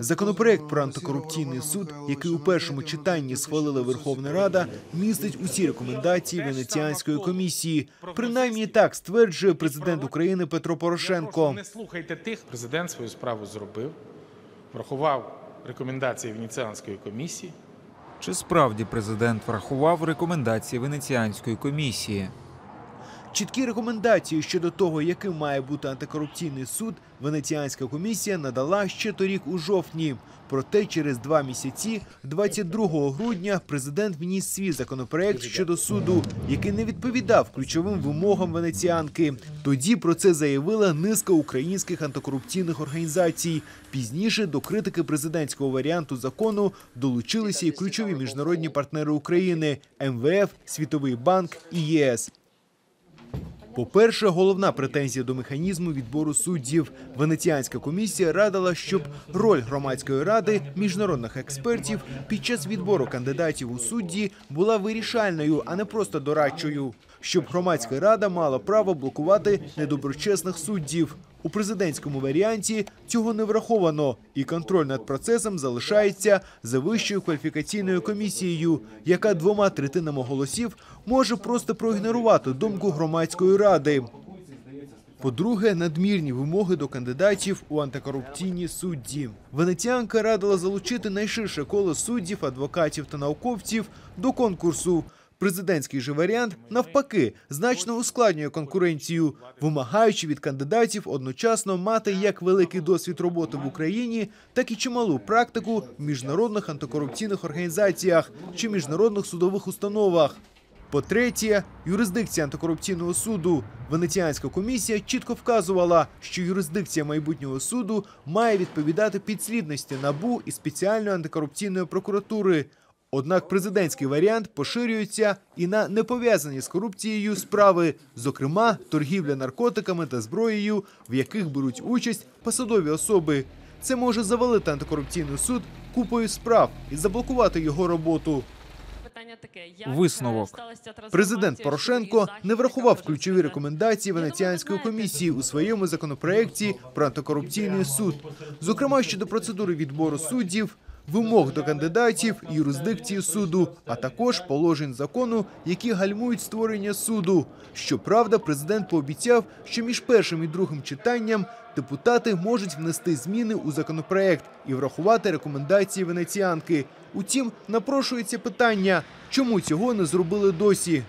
Законопроект про антикорупційний суд, який у першому читанні схвалила Верховна Рада, містить усі рекомендації Венеціанської комісії. Принаймні так стверджує президент України Петро Порошенко. Не слухайте тих. Президент свою справу зробив, врахував рекомендації Венеціанської комісії. Чи справді президент врахував рекомендації Венеціанської комісії? Чіткі рекомендації щодо того, яким має бути антикорупційний суд, Венеціанська комісія надала ще торік у жовтні. Проте через два місяці, 22 грудня, президент вніс свій законопроект щодо суду, який не відповідав ключовим вимогам венеціанки. Тоді про це заявила низка українських антикорупційних організацій. Пізніше до критики президентського варіанту закону долучилися і ключові міжнародні партнери України МВФ, Світовий банк і ЄС. По-перше, головна претензія до механізму відбору суддів. Венеціанська комісія радила, щоб роль громадської ради міжнародних експертів під час відбору кандидатів у судді була вирішальною, а не просто дорадчою. Щоб громадська рада мала право блокувати недоброчесних суддів. У президентському варіанті цього не враховано, і контроль над процесом залишається за вищою кваліфікаційною комісією, яка двома третинами голосів може просто проігнорувати думку громадської ради. По-друге, надмірні вимоги до кандидатів у антикорупційні судді. Венеціанка радила залучити найширше коло суддів, адвокатів та науковців до конкурсу. Президентський же варіант навпаки значно ускладнює конкуренцію, вимагаючи від кандидатів одночасно мати як великий досвід роботи в Україні, так і чималу практику в міжнародних антикорупційних організаціях чи міжнародних судових установах. По-третє, юрисдикція антикорупційного суду. Венеціанська комісія чітко вказувала, що юрисдикція майбутнього суду має відповідати підслідності набу і спеціальної антикорупційної прокуратури. Однак президентський варіант поширюється і на непов'язані з корупцією справи, зокрема торгівля наркотиками та зброєю, в яких беруть участь посадові особи. Це може завалити антикорупційний суд купою справ і заблокувати його роботу. Питання таке: Висновок. Президент Порошенко не врахував ключові рекомендації Венеціанської комісії у своєму законопроекті про антикорупційний суд, зокрема щодо процедури відбору суддів, вимог до кандидатів, юрисдикції суду, а також положень закону, які гальмують створення суду. Щоправда, президент пообіцяв, що між першим і другим читанням депутати можуть внести зміни у законопроект і врахувати рекомендації венеціанки. Утім, напрошується питання, чому цього не зробили досі.